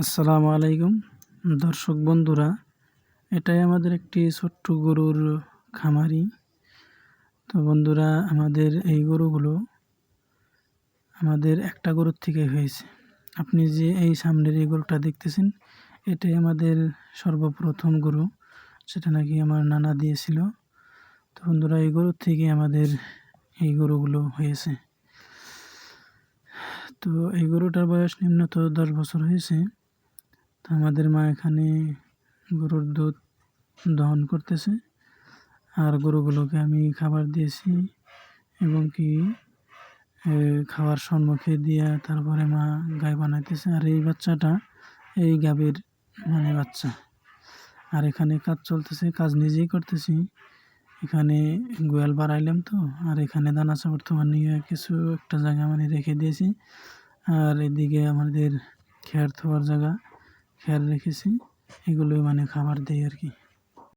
আসসালামু আলাইকুম। দর্শক বন্ধুরা, এটাই আমাদের একটি ছোট্ট গরুর খামারি। তো বন্ধুরা, আমাদের এই গরুগুলো আমাদের একটা গরুর থেকে হয়েছে। আপনি যে এই সামনের এই গরুটা দেখতেছেন, এটাই আমাদের সর্বপ্রথম গরু। সেটা নাকি আমার নানা দিয়েছিল। তো বন্ধুরা, এই গরুর থেকে আমাদের এই গরুগুলো হয়েছে। তো এই গরুটার বয়স নিম্নত দশ বছর হয়েছে। আমাদের মা এখানে গরুর দুধ দহন করতেছে আর গরুগুলোকে আমি খাবার দিয়েছি এবং কি খাওয়ার সম্মুখে দিয়ে তারপরে মা গায়ে বানাইতেছে। আর এই বাচ্চাটা, এই গাভীর মানে বাচ্চা। আর এখানে কাজ চলতেছে, কাজ নিজেই করতেছি। এখানে গোয়াল বাড়াইলাম তো, আর এখানে দানা চাপড় তোমার নিয়ে কিছু একটা জায়গা মানে রেখে দিয়েছি। আর এদিকে আমাদের খেয়ার থোয়ার জায়গা। খেয়াল রেখেছি। এগুলোই মানে খাবার দেয় আর কি।